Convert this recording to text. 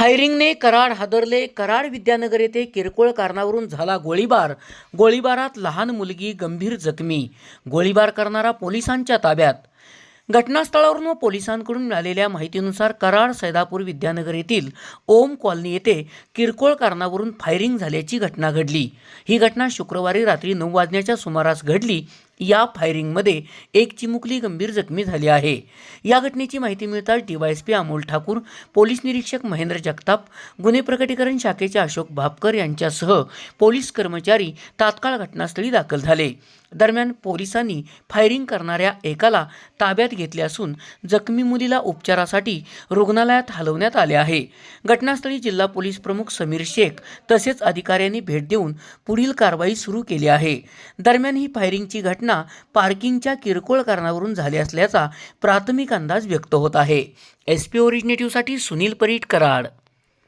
फायरिंगने कराड हादरले. कराड विद्यानगर येथे किरकोळ कारणावरून झाला गोळीबार. गोळीबारात लहान मुलगी गंभीर जखमी. गोळीबार करणारा पोलिसांच्या ताब्यात. घटनास्थळावरून व पोलिसांकडून मिळालेल्या माहितीनुसार कराड सैदापूर विद्यानगर येथील ओम कॉलनी येथे किरकोळ कारणावरून फायरिंग झाल्याची घटना घडली. ही घटना शुक्रवारी रात्री नऊ वाजण्याच्या सुमारास घडली. या फायरिंगमध्ये एक चिमुकली गंभीर जखमी झाली आहे. या घटनेची माहिती मिळताच डीवायएसपी अमोल ठाकूर पोलीस निरीक्षक महेंद्र जगताप गुन्हे प्रकटीकरण शाखेचे अशोक भापकर यांच्यासह पोलीस कर्मचारी तात्काळ घटनास्थळी दाखल झाले. दरम्यान पोलिसांनी फायरिंग करणाऱ्या एकाला ताब्यात घेतले असून जखमी मुलीला उपचारासाठी रुग्णालयात हलवण्यात आले आहे. घटनास्थळी जिल्हा पोलीस प्रमुख समीर शेख तसेच अधिकाऱ्यांनी भेट देऊन पुढील कारवाई सुरू केली आहे. दरम्यान ही फायरिंगची घटना पार्किंगच्या किरकोळ कारणावरून झाली असल्याचा प्राथमिक अंदाज व्यक्त होत आहे. एस पी ओरिजिनेटिव्हसाठी सुनील परीट कराड.